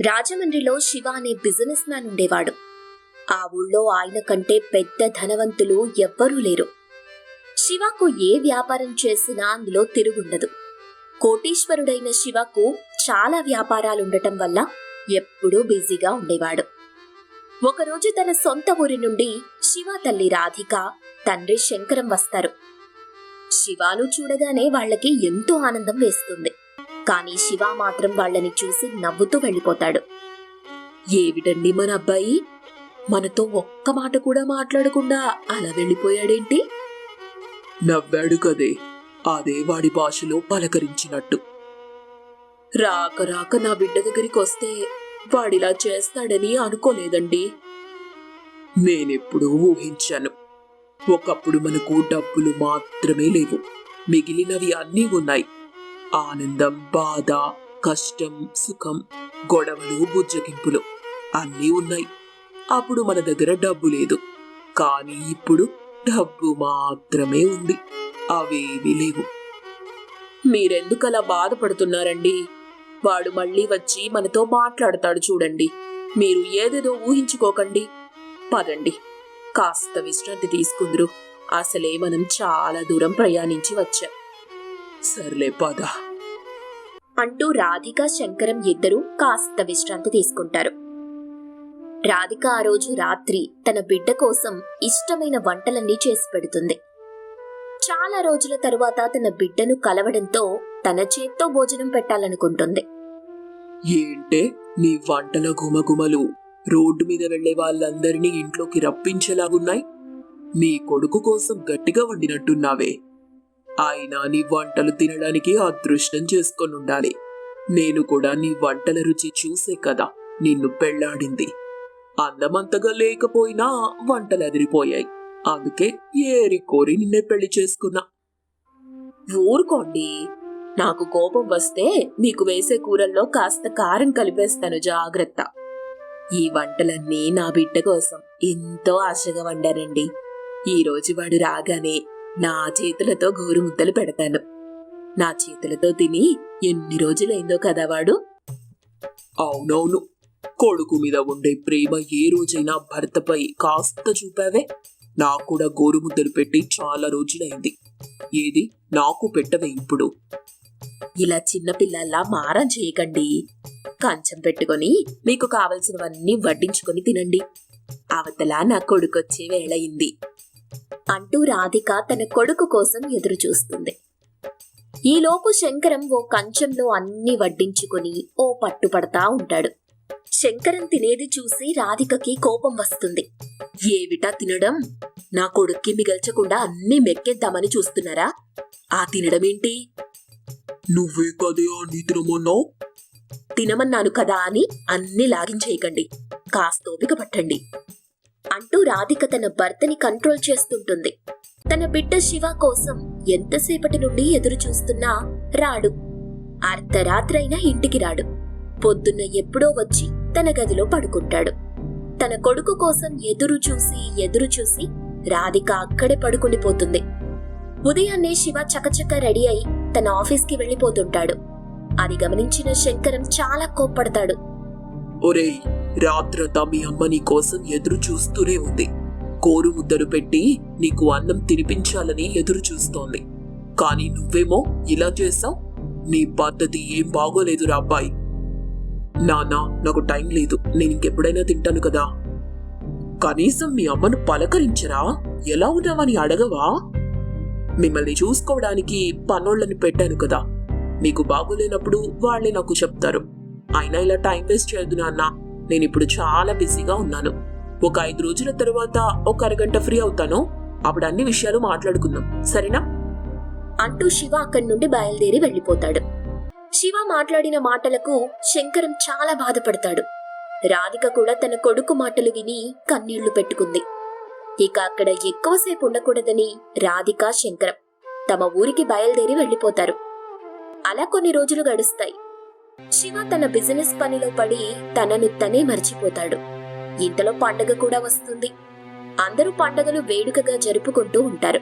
రాజమండ్రిలో శివ అనే business man ఉండేవాడు. ఆ ఊళ్ళో ఆయన కంటే పెద్ద ధనవంతులు ఎవ్వరూ లేరు. శివకు ఏ వ్యాపారం చేసినా అందులో తిరుగుండదు. కోటీశ్వరుడైన శివకు చాలా వ్యాపారాలుండటం వల్ల ఎప్పుడూ బిజీగా ఉండేవాడు. ఒకరోజు తన సొంత ఊరి నుండి శివ తల్లి రాధిక తండ్రి శంకరం వస్తారు. శివాలు చూడగానే వాళ్ళకి ఎంతో ఆనందం వేస్తుంది. కానీ శివ మాత్రం వాళ్ళని చూసి నవ్వుతూ వెళ్ళిపోతాడు. ఏమిటండి మన అబ్బాయి? మనతో ఒక్క మాట కూడా మాట్లాడకుండా అలా వెళ్ళిపోయాడేంటి? నవ్వాడు కదే. అదే వాడి భాషలో పలకరించినట్టు. రాక రాక నా బిడ్డ దగ్గరికి వస్తే వాడిలా చేస్తాడని అనుకోలేదండి. నేనెప్పుడూ ఊహించాను. ఒకప్పుడు మనకు డబ్బులు మాత్రమే లేవు. మిగిలినవి అన్నీ ఉన్నాయి. ఆనందం బాధ కష్టం సుఖం గొడవలు బుజ్జగింపులు అన్నీ ఉన్నాయి. అప్పుడు మన దగ్గర డబ్బు లేదు. కానీ ఇప్పుడు డబ్బు మాత్రమే ఉంది. అవేవి లేవు. మీరెందుకలా బాధపడుతున్నారండి? వాడు మళ్ళీ వచ్చి మనతో మాట్లాడతాడు చూడండి. మీరు ఏదేదో ఊహించుకోకండి. పదండి. కాస్త విశ్రాంతి తీసుకుందరు. అసలే మనం చాలా దూరం ప్రయాణించి వచ్చాం. సర్లే పద. అంటూ రాధిక శంకరం ఇద్దరూ కాస్త విశ్రాంతి తీసుకుంటారు. రాధిక ఆ రోజు రాత్రి తన బిడ్డ కోసం ఇష్టమైన వంటలన్నీ చేసి పెడుతుంది. చాలా రోజుల తరువాత తన బిడ్డను కలవడంతో తన చేత్తో భోజనం పెట్టాలనుకుంటుంది. ఏంటే నీ వంటల గుమగుమలు రోడ్డు మీద వెళ్ళే వాళ్ళందరినీ ఇంట్లోకి రప్పించేలాగున్నాయి? నీ కొడుకు కోసం గట్టిగా వండినట్టున్నావే. అయినా నీ వంటలు తినడానికి అదృష్టం చేసుకొని ఉండాలి. నేను కూడా నీ వంటల రుచి చూసే కదా నిన్ను పెళ్ళాడింది అందమంతగా లేకపోయినా వంటలు అదిరిపోయాయి. అందుకే ఏరి కోరి నిన్నే పెళ్ళి చేసుకున్నా. ఊరుకోండి నాకు కోపం వస్తే మీకు వేసే కూరల్లో కాస్త కారం కలిపేస్తాను జాగ్రత్త. ఈ వంటలన్నీ నా బిడ్డ కోసం ఎంతో ఆశగా వండానండి ఈ రోజు వాడు రాగానే నా చేతులతో గోరు ముద్దలు పెడతాను. నా చేతులతో తిని ఎన్ని రోజులైందో కదా వాడు? అవునవును. కొడుకు మీద ఉండే ప్రేమ ఏ రోజైనా భర్తపై కాస్త చూపావే? నాకు కూడా గోరుముద్దలు పెట్టి చాలా రోజులైంది. ఏది? నాకు పెట్టవే ఇప్పుడు. ఇలా చిన్నపిల్లల్లా మారం చేయకండి. కంచం పెట్టుకొని మీకు కావలసినవన్నీ వడ్డించుకొని తినండి. అవతల నా కొడుకొచ్చే వేళయింది అంటూ రాధిక తన కొడుకు కోసం ఎదురు చూస్తుంది ఈలోపు శంకరం ఓ కంచంలో అన్ని వడ్డించుకొని ఓ పట్టుపడతా ఉంటాడు. శంకరం తినేది చూసి రాధికకి కోపం వస్తుంది. ఏవిటా తినడం? నా కొడుక్కి మిగల్చకుండా అన్నీ మెక్కేద్దామని చూస్తున్నారా? ఆ తినడమేంటి? నువ్వే కదే అని తినమన్నావు తినమన్నాను కదా అని అన్ని లాగించేయకండి. కాస్త ఓపిక పట్టండి. అంటూ రాధిక తన భర్తని కంట్రోల్ చేస్తుంటుంది. తన బిడ్డ శివ కోసం ఎంతసేపటి నుండి ఎదురు చూస్తున్నా రాడు. అర్ధరాత్రైనా ఇంటికి రాడు. పొద్దున్న ఎప్పుడో వచ్చి తన గదిలో పడుకుంటాడు. తన కొడుకు కోసం ఎదురు చూసి ఎదురు చూసి రాధిక అక్కడే పడుకుండిపోతుంది ఉదయాన్నే శివ చకచక రెడీ అయి తన ఆఫీస్కి వెళ్ళిపోతుంటాడు. అది గమనించిన శంకరం చాలా కోప్పడతాడు. ఒరేయ్ రాత్రంతా మీ అమ్మ నీ కోసం ఎదురు చూస్తూనే ఉంది. కోరు ముద్దలు పెట్టి నీకు అన్నం తినిపించాలని ఎదురు చూస్తోంది. కానీ నువ్వేమో ఇలా చేసావు నీ పద్ధతి ఏం బాగోలేదురా అబ్బాయి. నానా నాకు టైం లేదు. నేను ఇంకెప్పుడైనా తింటాను కదా. కనీసం మీ అమ్మను పలకరించరా? ఎలా ఉన్నావని అడగవా? మిమ్మల్ని చూసుకోవడానికి పనోళ్ళని పెట్టాను కదా. మీకు బాగోలేనప్పుడు వాళ్ళే నాకు చెప్తారు. అయినా ఇలా టైం వేస్ట్ చేయదు నాన్న. నేను ఇప్పుడు చాలా బిజీగా ఉన్నాను. ఒక ఐదు రోజుల తర్వాత ఒక అరగంట ఫ్రీ అవుతాను. అప్పుడు అన్ని విషయాలు మాట్లాడుకుందాం. సరేనా? అంటూ శివ అక్కడి నుండి బయలుదేరి వెళ్ళిపోతాడు. శివ మాట్లాడిన మాటలకు శంకరం చాలా బాధపడతాడు. రాధిక కూడా తన కొడుకు మాటలు విని కన్నీళ్ళు పెట్టుకుంది. ఇక అక్కడ ఎక్కువసేపు ఉండకూడదని రాధిక శంకరం తమ ఊరికి బయలుదేరి వెళ్ళిపోతారు. అలా కొన్ని రోజులు గడుస్తాయి. శివ తన బిజినెస్ పనిలో పడి తనను తనే మర్చిపోతాడు. ఇంతలో పండగ కూడా వస్తుంది. అందరూ పండగలు వేడుకగా జరుపుకుంటూ ఉంటారు.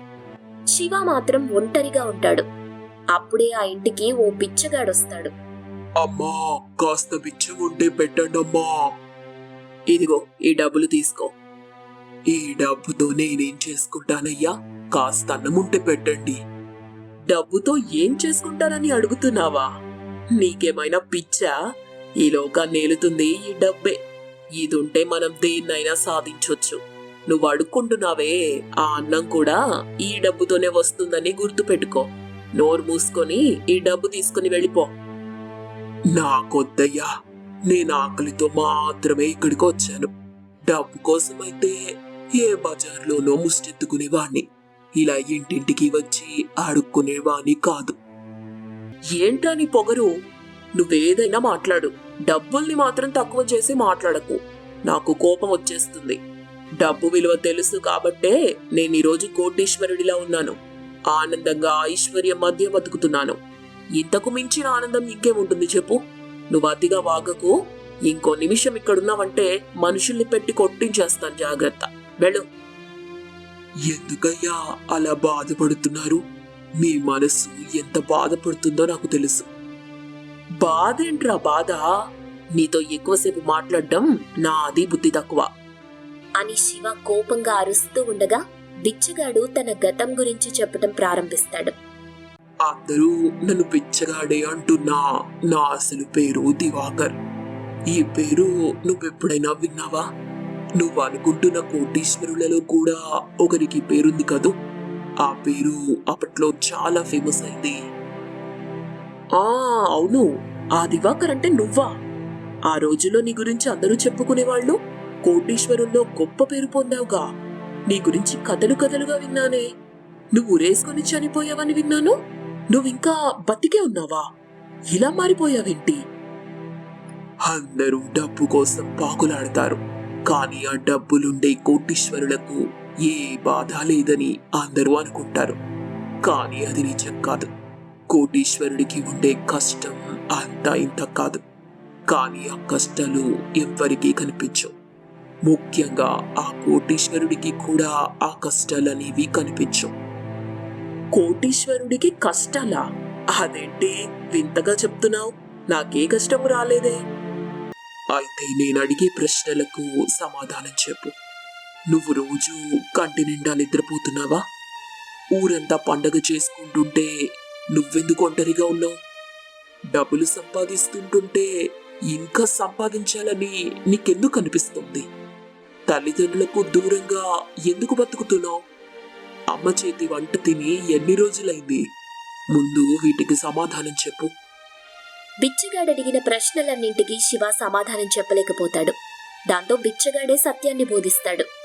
శివ మాత్రం ఒంటరిగా ఉంటాడు. అప్పుడే ఆ ఇంటికి ఓ బిచ్చగాడొస్తాడు. అమ్మా కాస్త బిచ్చం ఉంటే పెట్టండి అమ్మా ఇదిగో ఈ డబ్బులు తీసుకో. ఈ డబ్బుతో నేనేం చేసుకుంటానయ్యా? కాస్త అన్నం ఉంటే పెట్టండి. డబ్బుతో ఏం చేసుకుంటానని అడుగుతున్నావా? నీకేమైనా పిచ్చా? ఈ లోకాన్ని ఏలుతుంది ఈ డబ్బే. ఇదుంటే మనం దేన్నైనా సాధించొచ్చు. నువ్వు అడుక్కుంటున్నావే ఆ అన్నం కూడా ఈ డబ్బుతోనే వస్తుందని గుర్తుపెట్టుకో. నోరు మూసుకొని ఈ డబ్బు తీసుకుని వెళ్ళిపో. నాకొద్దయ్యా నేను ఆకలితో మాత్రమే ఇక్కడికి వచ్చాను. డబ్బు కోసమైతే ఏ బజార్లోనో ముష్టెత్తుకునేవాణ్ణి. ఇలా ఇంటింటికి వచ్చి అడుక్కునేవాణ్ణి కాదు. ఏంటని పొగరు? నువ్వేదైనా మాట్లాడు. డబ్బుల్ని మాత్రం తక్కువ చేసి మాట్లాడకు. నాకు కోపం వచ్చేస్తుంది. డబ్బు విలువ తెలుసు కాబట్టే నేను ఈరోజు కోటీశ్వరుడిలా ఉన్నాను. ఆనందంగా ఐశ్వర్యం మధ్య బతుకుతున్నాను. ఇంతకు మించిన ఆనందం ఇంకేముంటుంది చెప్పు? నువ్వు అతిగా వాగకు. ఇంకో నిమిషం ఇక్కడున్నావంటే మనుషుల్ని పెట్టి కొట్టించేస్తాను జాగ్రత్త. వెళ్ళు. ఎందుకయ్యా అలా బాధపడుతున్నారు? మీ మనసు ఎంత బాధపడుతుందో నాకు తెలుసు. బాధేంట్రా బాధ? నీతో ఎక్కువసేపు మాట్లాడడం నాది బుద్ధి తక్కువ. అని శివ కోపంగా అరుస్తూ ఉండగా బిచ్చగాడు తన గతం గురించి చెప్పటం ప్రారంభిస్తాడు. అందరూ నన్ను పిచ్చగాడే అంటున్నా నా అసలు పేరు దివాకర్. ఈ పేరు నువ్వెప్పుడైనా విన్నావా? నువ్వు అనుకుంటున్న కోటీశ్వరులలో కూడా ఒకరికి పేరుంది కదూ? ఆ పేరు అప్పట్లో చాలా ఫేమస్ అయింది. ఆ అవును. ఆ దివాకర్ అంటే నువ్వా? ఆ రోజుల్లో నీ గురించి అందరూ చెప్పుకునేవాళ్ళు? కోటీశ్వరుల్లో గొప్ప పేరు పొందావుగా. నీ గురించి కథలు కథలుగా విన్నానే. నువ్వు ఉరేసుకొని చనిపోయావని విన్నాను. నువ్వింకా బతికే ఉన్నావా? ఇలా మారిపోయావేంటి? అందరూ డబ్బు కోసం పాకులాడతారు. కానీ ఆ డబ్బులుండే కోటీశ్వరులకు ఏ బాధ లేదని అందరూ అనుకుంటారు. కానీ అది నిజం కాదు. కోటీశ్వరుడికి ఉండే కష్టం అంతా ఇంత కాదు. కానీ ఆ కష్టాలు ఎవ్వరికీ కనిపించవు. ముఖ్యంగా ఆ కోటీశ్వరుడికి కూడా ఆ కష్టాలనేవి కనిపించవు. కోటీశ్వరుడికి కష్టాలా? అదేంటి? వింతగా చెప్తున్నావు. నాకే కష్టం రాలేదే. అయితే నేను అడిగే ప్రశ్నలకు సమాధానం చెప్పు. నువ్వు రోజు కంటి నిండా నిద్రపోతున్నావా? ఊరంతా పండగ చేసుకుంటుంటే నువ్వెందుకు ఒంటరిగా ఉన్నావు? డబ్బులు సంపాదిస్తుంటుంటే ఇంకా సంపాదించాలని నీకెందుకు అనిపిస్తుంది? తల్లిదండ్రులకు దూరంగా ఎందుకు బతుకుతున్నావు? అమ్మ చేతి వంట తిని ఎన్ని రోజులైంది? ముందు వీటికి సమాధానం చెప్పు. బిచ్చగాడు అడిగిన ప్రశ్నలన్నింటికీ శివ సమాధానం చెప్పలేకపోతాడు. దాంతో బిచ్చగాడే సత్యాన్ని బోధిస్తాడు.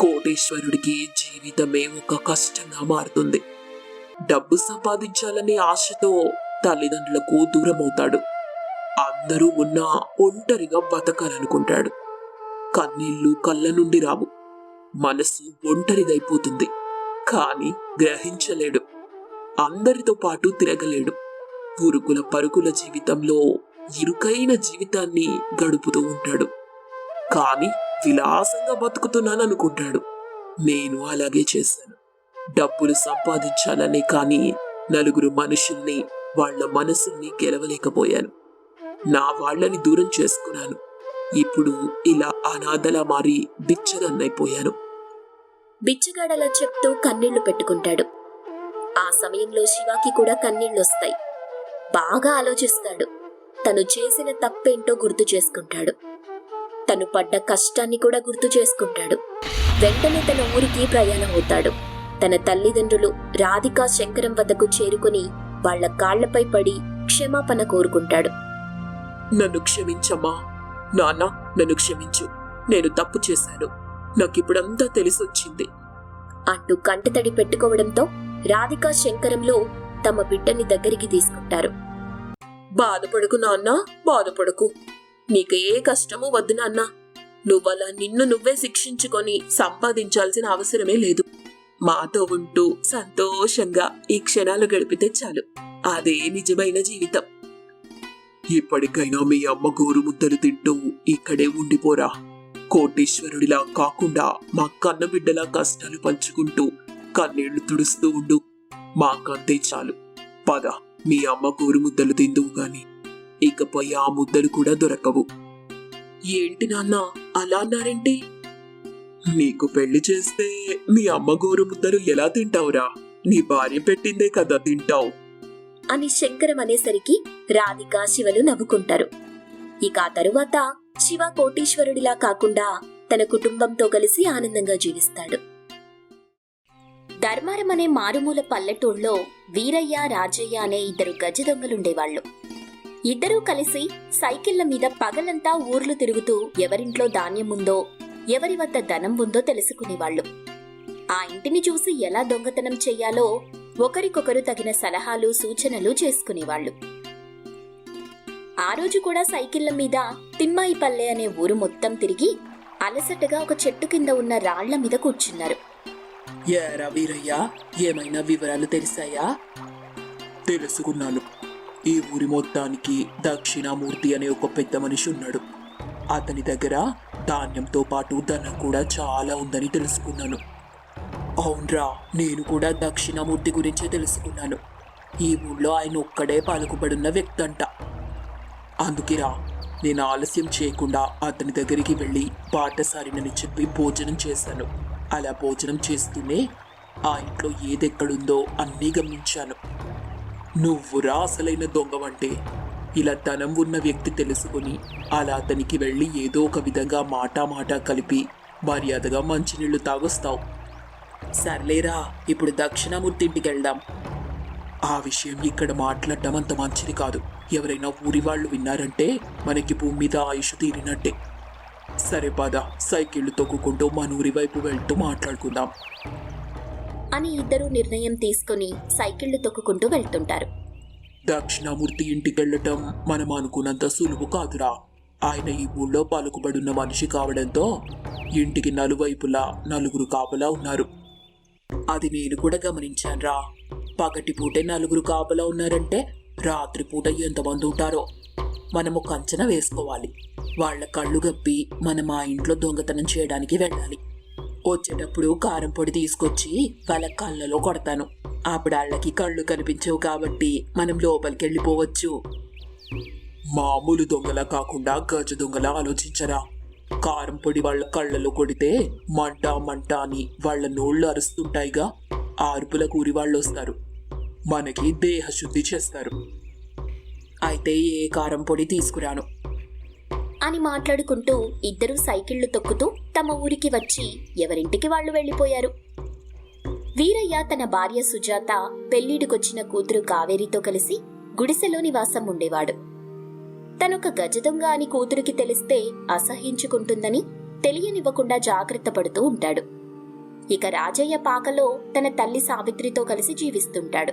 కోటేశ్వరుడికి జీవితమే ఒక కష్టంగా మారుతుంది. డబ్బు సంపాదించాలనే ఆశతో తల్లిదండ్రులకు దూరమవుతాడు. అందరూ ఉన్నా ఒంటరిగా బతకాలనుకుంటాడు. కన్నీళ్ళు కళ్ళ నుండి రావు. మనసు ఒంటరిదైపోతుంది. కానీ గ్రహించలేడు. అందరితో పాటు తిరగలేడు. పురుగుల పరుగుల జీవితంలో ఇరుకైన జీవితాన్ని గడుపుతూ ఉంటాడు. కానీ విలాసంగా బతుకుతున్నాను అనుకుంటాడు నేను అలాగే చేశాను. డబ్బులు సంపాదించాలనే కానీ నలుగురు మనుషుల్ని వాళ్ళ మనసుల్ని గెలవలేకపోయాను. నా వాళ్ళని దూరం చేసుకున్నాను. ఇప్పుడు ఇలా అనాథలా మారి బిచ్చగన్నైపోయాను బిచ్చగాడలా చెప్తూ కన్నీళ్ళు పెట్టుకుంటాడు. ఆ సమయంలో శివాకి కూడా కన్నీళ్ళొస్తాయి బాగా ఆలోచిస్తాడు. తను చేసిన తప్పేంటో గుర్తు చేసుకుంటాడు. తను పడ్డ కష్టాన్ని కూడా గుర్తు చేసుకుంటాడు. వెంటనే తన ఊరికి ప్రయాణం అవుతాడు తన తల్లిదండ్రులు రాధికా శంకరం వద్దకు చేరుకుని వాళ్ళ కాళ్ళపై పడి క్షమాపణ కోరుకుంటాడు. నన్ను క్షమించమ్మా. నాన్న నన్ను క్షమించు. నేను తప్పు చేశాను. నాకిప్పుడంతా తెలిసొచ్చింది. అంటూ కంటతడి పెట్టుకోవడంతో రాధికా శంకరంలో తమ బిడ్డని దగ్గరికి తీసుకుంటారు. బాధపడకు నాన్న బాధపడకు. నీకు ఏ కష్టమూ వద్దు నాన్న. నువ్వలా నిన్ను నువ్వే శిక్షించుకొని సంపాదించాల్సిన అవసరమే లేదు. మాతో ఉంటూ సంతోషంగా ఈ క్షణాలు గడిపితే చాలు. అదే నిజమైన జీవితం. ఇప్పటికైనా మీ అమ్మ గోరు ముద్దలు తింటూ ఇక్కడే ఉండిపోరా. కోటీశ్వరుడిలా కాకుండా మా కన్న బిడ్డలా కష్టాలు పంచుకుంటూ కన్నీళ్ళు తుడుస్తూ ఉండు. మాకంతే చాలు. పద మీ అమ్మ గోరు ముద్దలు తిందువు గాని. ఇకపై ఆ ముద్దలు కూడా దొరకవు. ఏంటి నాన్న? అలా అన్నారేంటి? నీకు పెళ్ళి చేస్తే మీ అమ్మ గోరు ముద్దలు ఎలా తింటావురా? నీ భార్య పెట్టిందే కదా తింటావు. అని శంకరం అనేసరికి రాధిక శివలు నవ్వుకుంటారు. ఇక ఆ తరువాత శివ కోటీశ్వరుడిలా కాకుండా తన కుటుంబంతో కలిసి ఆనందంగా జీవిస్తాడు. ధర్మారం అనే మారుమూల పల్లెటూళ్ళలో వీరయ్య రాజయ్య అనే ఇద్దరు గజ దొంగలుండేవాళ్ళు ఇద్దరూ కలిసి సైకిళ్ళ మీద పగలంతా ఊర్లు తిరుగుతూ ఎవరింట్లో ధాన్యం ఉందో ఎవరి వద్ద ధనం ఉందో తెలుసుకునేవాళ్ళు ఆ ఇంటిని చూసి ఎలా దొంగతనం చెయ్యాలో ఒకరికొకరు తగిన సలహాలు సూచనలు చేసుకునేవాళ్ళు ఆ రోజు కూడా సైకిళ్ళ మీద తిమ్మాయిపల్లె అనే ఊరు మొత్తం తిరిగి అలసటగా ఒక చెట్టు కింద ఉన్న రాళ్ళ మీద కూర్చున్నారు. ఏరా వీరయ్య ఏమైనా వివరాలు తెలిసాయా? తెలుసుకున్నాను. ఈ ఊరి మొత్తానికి దక్షిణామూర్తి అనే ఒక పెద్ద మనిషి ఉన్నాడు. అతని దగ్గర ధాన్యంతో పాటు ధనం కూడా చాలా ఉందని తెలుసుకున్నాను. అవునరా నేను కూడా దక్షిణామూర్తి గురించే తెలుసుకున్నాను. ఈ ఊళ్ళో ఆయన ఒక్కడే పలుకుబడున్న వ్యక్తి అంట అందుకేరా నేను ఆలస్యం చేయకుండా అతని దగ్గరికి వెళ్ళి పాటసారినని చెప్పి భోజనం చేశాను. అలా భోజనం చేస్తూనే ఆ ఇంట్లో ఏదెక్కడుందో అన్నీ గమనించాను. నువ్వురా అసలైన దొంగవంటే. ఇలా ధనం ఉన్న వ్యక్తి తెలుసుకుని అలా అతనికి వెళ్ళి ఏదో ఒక విధంగా మాటా మాటా కలిపి మర్యాదగా మంచినీళ్ళు తాగొస్తావు. సర్లేరా ఇప్పుడు దక్షిణామూర్తి ఇంటికి వెళ్దాం ఆ విషయం ఇక్కడ మాట్లాడటం అంత మంచిది కాదు. ఎవరైనా ఊరి వాళ్ళు విన్నారంటే మనకి భూమి మీద ఆయుష్ తీరినట్టే. సరే పద సైకిళ్ళు తొక్కుకుంటూ మన ఊరి వైపు వెళ్తూ మాట్లాడుకుందాం. అని ఇద్దరూ నిర్ణయం తీసుకుని సైకిళ్ళు తొక్కుకుంటూ వెళ్తుంటారు. దక్షిణామూర్తి ఇంటికెళ్ళటం మనం అనుకున్నంత సులువు కాదురా. ఆయన ఈ ఊళ్ళో పలుకుబడున్న మనిషి కావడంతో ఇంటికి నలువైపులా నలుగురు కాపలా ఉన్నారు. అది నేను కూడా గమనించానురా. పగటి పూటే నలుగురు కాపలా ఉన్నారంటే రాత్రిపూట ఎంతమంది ఉంటారో మనము ఒక వేసుకోవాలి. వాళ్ళ కళ్ళు గప్పి మనం ఆ ఇంట్లో దొంగతనం చేయడానికి వెళ్ళాలి. వచ్చేటప్పుడు కారం పొడి తీసుకొచ్చి వాళ్ళ కళ్ళలో కొడతాను. అప్పుడు వాళ్ళకి కళ్ళు కనిపించవు కాబట్టి మనం లోపలికి వెళ్ళిపోవచ్చు మామూలు దొంగలా కాకుండా గజ దొంగలా ఆలోచించరా. కారం పొడి వాళ్ళ కళ్ళలో కొడితే మంట మంట అని వాళ్ళ నోళ్ళు అరుస్తుంటాయిగా. ఆ అరుపుల కూరి వాళ్ళు వస్తారు మనకి దేహశుద్ధి చేస్తారు. అయితే ఏ కారం పొడి తీసుకురాను. అని మాట్లాడుకుంటూ ఇద్దరూ సైకిళ్ళు తొక్కుతూ తమ ఊరికి వచ్చి ఎవరింటికి వాళ్ళు వెళ్ళిపోయారు. వీరయ్య తన భార్య సుజాత పెళ్ళిడికొచ్చిన కూతురు కావేరితో కలిసి గుడిసెలో నివాసం ఉండేవాడు. తనొక గజదొంగ అని కూతురికి తెలిస్తే అసహించుకుంటుందని తెలియనివ్వకుండా జాగ్రత్త పడుతూ ఉంటాడు. ఇక రాజయ్య పాకలో తన తల్లి సావిత్రితో కలిసి జీవిస్తుంటాడు.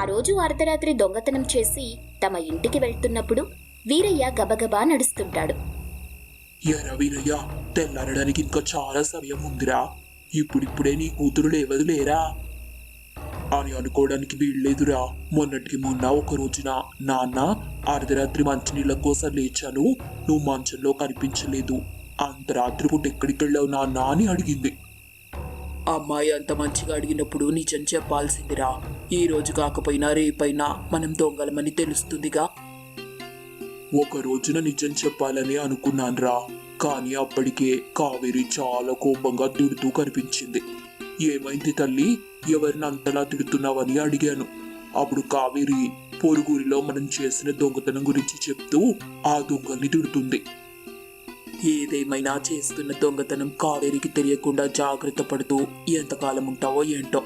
ఆ రోజు అర్ధరాత్రి దొంగతనం చేసి తమ ఇంటికి వెళ్తున్నప్పుడు వీరయ్య గబగబా నడుస్తుంటాడు. ఎరా వీరయ్య తెల్లారడానికి ఇంకా చాలా సమయం ఉందిరా. ఇప్పుడిప్పుడే నీ కూతురు లేవదు లేరా అని అనుకోవడానికి వీల్లేదురా. మొన్నటికి మొన్న ఒక రోజున నాన్న అర్ధరాత్రి మంచినీళ్ళ కోసం లేచాను. నువ్వు మంచంలో కనిపించలేదు. అంత రాత్రి పూట ఎక్కడికి వెళ్ళావు నాన్న అని అడిగింది. అమ్మాయి అంత మంచిగా అడిగినప్పుడు నిజం చెప్పాల్సిందిరా. ఈ రోజు కాకపోయినా రేపైనా మనం దొంగలమని తెలుస్తుందిగా. ఒక రోజున నిజం చెప్పాలని అనుకున్నానురా. కానీ అప్పటికే కావేరి చాలా కోపంగా తిడుతూ కనిపించింది. ఏమైంది తల్లి? ఎవరిని అంతలా తిడుతున్నావని అడిగాను. అప్పుడు కావేరి పొరుగురిలో మనం చేసిన దొంగతనం గురించి చెప్తూ ఆ దొంగల్ని తిడుతుంది. ఏదేమైనా చేస్తున్న దొంగతనం కావేరికి తెలియకుండా జాగ్రత్త పడుతూ ఎంతకాలం ఉంటావో ఏంటో?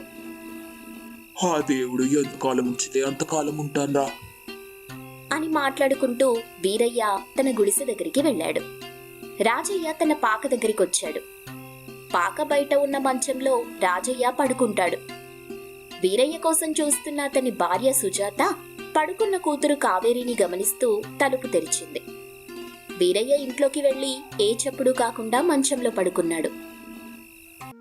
ఆ దేవుడు ఎంతకాలం ఉంచితే అంతకాలం ఉంటాన్రా. అని మాట్లాడుకుంటూ వీరయ్య తన గుడిసె దగ్గరికి వెళ్ళాడు. రాజయ్య తన పాక దగ్గరికి వచ్చాడు పాక బయట ఉన్న మంచంలో రాజయ్య పడుకుంటాడు. వీరయ్య కోసం చూస్తున్న అతని భార్య సుజాత పడుకున్న కూతురు కావేరిని గమనిస్తూ తలుపు తెరిచింది. వీరయ్య ఇంట్లోకి వెళ్ళి ఏ చప్పుడు కాకుండా మంచంలో పడుకున్నాడు.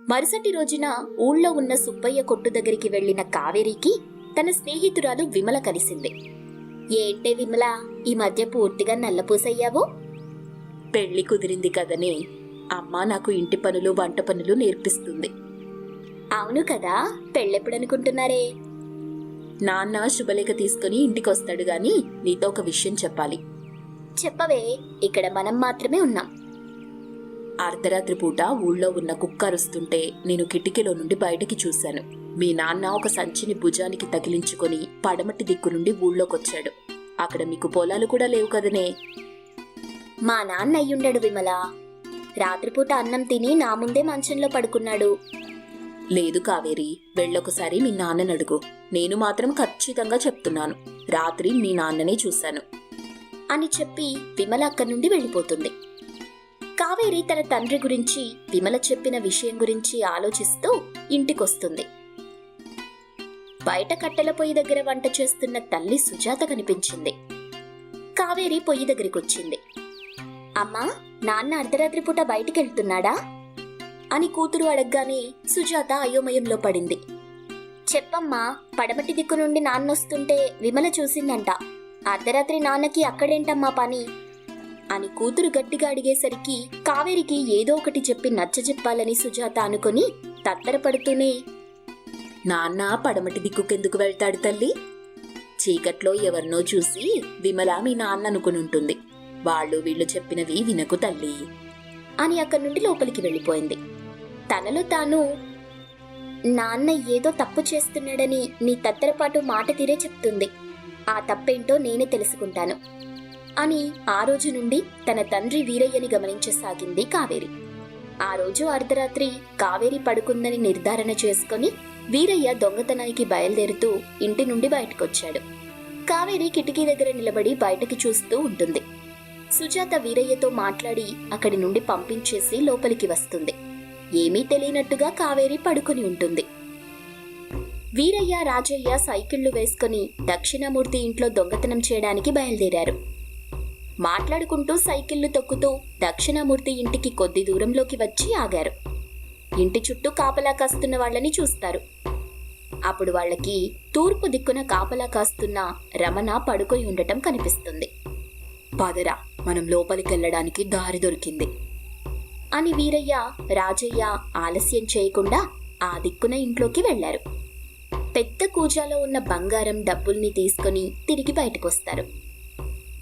మరుసటి రోజున ఊళ్ళో ఉన్న సుబ్బయ్య కొట్టు దగ్గరికి వెళ్ళిన కావేరికి తన స్నేహితురాలు విమల కలిసింది. ఏంటే విమల ఈ మధ్య పూర్తిగా నల్లపూసయ్యావు? పెళ్ళి కుదిరింది కదనే. అమ్మ నాకు ఇంటి పనులు వంట పనులు నేర్పిస్తుంది. అవును కదా పెళ్ళెప్పుడు అనుకుంటున్నారే నాన్న శుభలేఖ తీసుకుని ఇంటికొస్తాడు గాని నీతో ఒక విషయం చెప్పాలి. చెప్పవే ఇక్కడ మనం మాత్రమే ఉన్నాం. అర్ధరాత్రి పూట ఊళ్ళో ఉన్న కుక్క అరుస్తుంటే నేను కిటికీలో నుండి బయటికి చూశాను. మీ నాన్న ఒక సంచిని భుజానికి తగిలించుకొని పడమటి దిక్కు నుండి ఊళ్ళోకొచ్చాడు. అక్కడ మీకు పొలాలు కూడా లేవు కదనే. మా నాన్న అయ్యుండడు విమల. రాత్రిపూట అన్నం తిని నా ముందే మంచంలో పడుకున్నాడు. లేదు కావేరి వెళ్ళొకసారి మీ నాన్నని అడుగు. నేను మాత్రం ఖచ్చితంగా చెప్తున్నాను. రాత్రి మీ నాన్ననే చూశాను. అని చెప్పి విమల అక్కడి నుండి వెళ్ళిపోతుంది. కావేరి తన తండ్రి గురించి విమల చెప్పిన విషయం గురించి ఆలోచిస్తూ ఇంటికొస్తుంది. బయట కట్టెల పొయ్యి దగ్గర వంట చేస్తున్న తల్లి సుజాత కనిపించింది. కావేరి పొయ్యి దగ్గరికొచ్చింది. అమ్మా నాన్న అర్ధరాత్రి పూట బయటికెళ్తున్నాడా? అని కూతురు అడగగానే సుజాత అయోమయంలో పడింది. చెప్పమ్మా పడమటి దిక్కు నుండి నాన్నొస్తుంటే విమల చూసిందంట. అర్ధరాత్రి నాన్నకి అక్కడేంటమ్మా పని? అని కూతురు గట్టిగా అడిగేసరికి కావేరికి ఏదో ఒకటి చెప్పి నచ్చజెప్పాలని సుజాత అనుకొని తత్తరపడుతూనే నాన్న పడమటి దిక్కుకెందుకు వెళ్తాడు తల్లి? చీకట్లో ఎవరినో చూసి విమల మీ నాన్న అనుకునుంటుంది. వాళ్ళు వీళ్ళు చెప్పినవి వినకు తల్లి. అని అక్కడి నుండి లోపలికి వెళ్ళిపోయింది. తనలో తాను నాన్న ఏదో తప్పు చేస్తున్నాడని నీ తత్తరపాటు మాట తీరే చెప్తుంది. ఆ తప్పేంటో నేనే తెలుసుకుంటాను. అని ఆ రోజు నుండి తన తండ్రి వీరయ్యని గమనించసాగింది కావేరి. ఆ రోజు అర్ధరాత్రి కావేరి పడుకుందని నిర్ధారణ చేసుకొని వీరయ్య దొంగతనానికి బయలుదేరుతూ ఇంటి నుండి బయటకొచ్చాడు. కావేరి కిటికీ దగ్గర నిలబడి బయటకి చూస్తూ ఉంటుంది. సుజాత వీరయ్యతో మాట్లాడి అక్కడి నుండి పంపించేసి లోపలికి వస్తుంది. ఏమీ తెలియనట్టుగా కావేరి పడుకొని ఉంటుంది. వీరయ్య రాజయ్య సైకిళ్ళు వేసుకుని దక్షిణామూర్తి ఇంట్లో దొంగతనం చేయడానికి బయలుదేరారు. మాట్లాడుకుంటూ సైకిళ్ళు తొక్కుతూ దక్షిణామూర్తి ఇంటికి కొద్ది దూరంలోకి వచ్చి ఆగారు. ఇంటి చుట్టూ కాపలా కాస్తున్న వాళ్ళని చూస్తారు. అప్పుడు వాళ్ళకి తూర్పు దిక్కున కాపలా కాస్తున్న రమణ పడుకొని ఉండటం కనిపిస్తుంది. పదరా మనం లోపలికెళ్ళడానికి దారి దొరికింది. అని వీరయ్య రాజయ్య ఆలస్యం చేయకుండా ఆ దిక్కున ఇంట్లోకి వెళ్ళారు పెద్ద కూజాలో ఉన్న బంగారం డబ్బుల్ని తీసుకుని తిరిగి బయటకొస్తారు.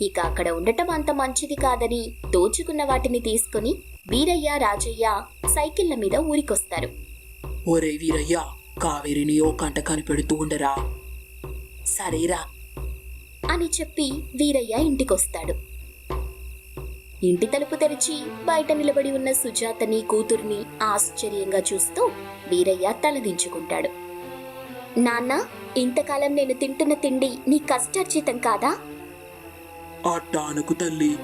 ఇక అక్కడ ఉండటం అంత మంచిది కాదని దోచుకున్న వాటిని తీసుకుని వీరయ్య రాజయ్య సైకిళ్ళ మీద ఊరికొస్తారు. ఒరే వీరయ్య కావేరిని ఓ కంట కనిపెడుతూ ఉండరా? సరేరా. అని చెప్పి వీరయ్య ఇంటికొస్తాడు. ఇంటి తలుపు తెరిచి బయట నిలబడి ఉన్న సుజాతని కూతుర్ని ఆశ్చర్యంగా చూస్తూ వీరయ్య తలదించుకుంటాడు నాన్న ఇంతకాలం నేను తింటున్న తిండి నీ కష్టార్జితం కాదా? ఆ అట్టానకు తల్లి.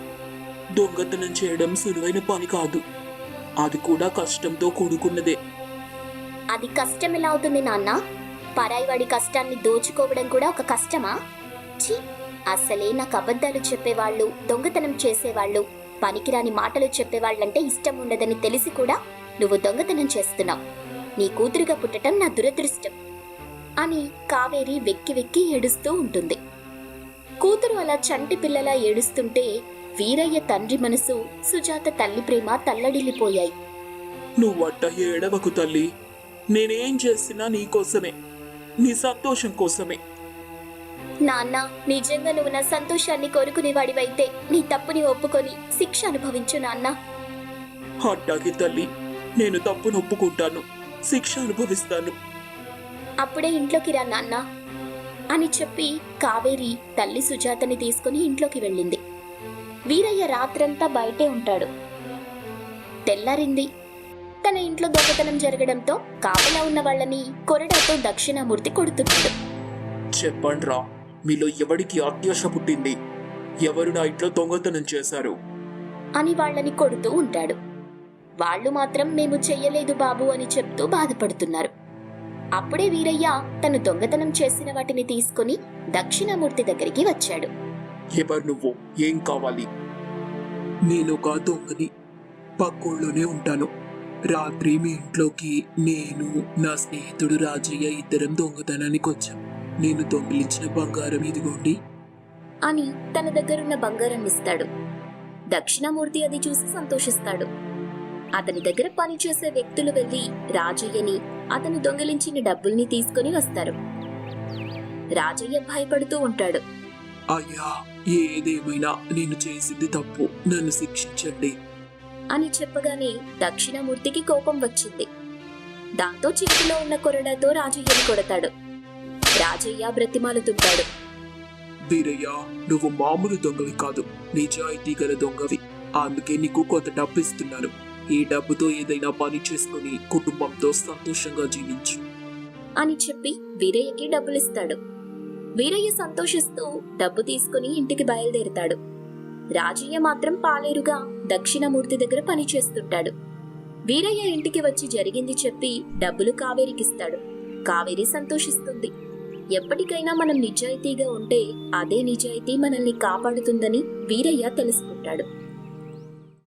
దొంగతనం చేయడం సులువైన పని కాదు. అది కూడా కష్టంతో కూడుకున్నదే. అది కష్టం ఎలా అవుతుంది నాన్న? పరాయి వాడి కష్టాన్ని దోచుకోవడం కూడా ఒక కష్టమా? ఛీ! అసలే నాకు అబద్ధాలు చెప్పేవాళ్ళు దొంగతనం చేసేవాళ్ళు పనికిరాని మాటలు చెప్పేవాళ్ళంటే ఇష్టం ఉండదని తెలిసి కూడా నువ్వు దొంగతనం చేస్తున్నావు. నీ కూతురుగా పుట్టడం నా దురదృష్టం. అని కావేరి వెక్కి వెక్కి ఏడుస్తూ ఉంటుంది. కూతురు అలా చంటి పిల్లలా ఏడుస్తుంటే వీరయ్య తండ్రి మనసు సుజాత తల్లి ప్రేమ తల్లడిల్లిపోయాయి. నువ్వట్ట ఏడవకు తల్లి. నేనేం చేసినా నీకోసమే నీ సంతోషం కోసమే. నాన్న నిజంగా నువ్వు నా సంతోషాన్ని కోరుకునేవాడివైతే నీ తప్పుని ఒప్పుకొని శిక్ష అనుభవించు నాన్న. అట్టాకి తల్లి నేను తప్పును ఒప్పుకుంటాను. శిక్ష అనుభవిస్తాను. అప్పుడే ఇంట్లోకి రా నాన్న. అని చెప్పి కావేరి తల్లి సుజాతని తీసుకుని ఇంట్లోకి వెళ్ళింది. వీరయ్య రాత్రంతా బయటే ఉంటాడు. తెల్లారింది. తన ఇంట్లో దొంగతనం జరగడంతో కాపలా ఉన్న వాళ్ళని కొరడాతో దక్షిణామూర్తి కొడుతున్నాడు. చెప్పండ్రా మీలో ఎవడికి అత్యాశ పుట్టింది? ఎవరు నా ఇంట్లో దొంగతనం చేశారు? అని వాళ్ళని కొడుతూ ఉంటాడు. వాళ్ళు మాత్రం మేము చెయ్యలేదు బాబు అని చెప్తూ బాధపడుతున్నారు. అప్పుడే వీరయ్య తను దొంగతనం చేసిన వాటిని తీసుకుని దక్షిణామూర్తి దగ్గరికి వచ్చాడు. ఎవరు నువ్వు? ఏం కావాలి? నేను ఒక దొంగని పక్కూళ్ళోనే ఉంటాను. రాత్రి మీ ఇంట్లోకి నేను నా స్నేహితుడు రాజయ్య ఇద్దరం దొంగతనానికి వచ్చాం. నేను దొంగిలించిన బంగారం ఇదిగోండి. అని తన దగ్గరున్న బంగారం ఇస్తాడు. దక్షిణామూర్తి అది చూసి సంతోషిస్తాడు. అతని దగ్గర పనిచేసే వ్యక్తులు వెళ్ళి రాజయ్యని అతను దొంగిలించిన డబ్బుల్ని తీసుకుని వస్తారు. రాజయ్య భయపడుతూ ఉంటాడు. అయ్యా ఏదేమైనా నేను చేసింది తప్పు నన్ను శిక్షించండి. అని చెప్పగానే దక్షిణమూర్తికి కోపం వచ్చింది. దాంతో చేతిలో ఉన్న కొరడాతో రాజయ్యని కొడతాడు. రాజయ్య బ్రతిమాలుతుంటాడు వీరయ్య నువ్వు మామూలు దొంగవి కాదు. నిజాయితీ గల దొంగవి. అందుకే నీకు కొంత డబ్బు ఇస్తున్నాను ఈ డబ్బుతో ఏదైనా పని చేసుకుని కుటుంబంతో సంతోషంగా జీవించు. అని చెప్పి వీరయ్యకి డబ్బులిస్తాడు. వీరయ్య సంతోషిస్తూ డబ్బు తీసుకుని ఇంటికి బయలుదేరుతాడు. రాజయ్య మాత్రం పాలేరుగా దక్షిణమూర్తి దగ్గర పని చేస్తుంటాడు. వీరయ్య ఇంటికి వచ్చి జరిగింది చెప్పి డబ్బులు కావేరికిస్తాడు. కావేరి సంతోషిస్తుంది. ఎప్పటికైనా మనం నిజాయితీగా ఉంటే అదే నిజాయితీ మనల్ని కాపాడుతుందని వీరయ్య తెలుసుకుంటాడు.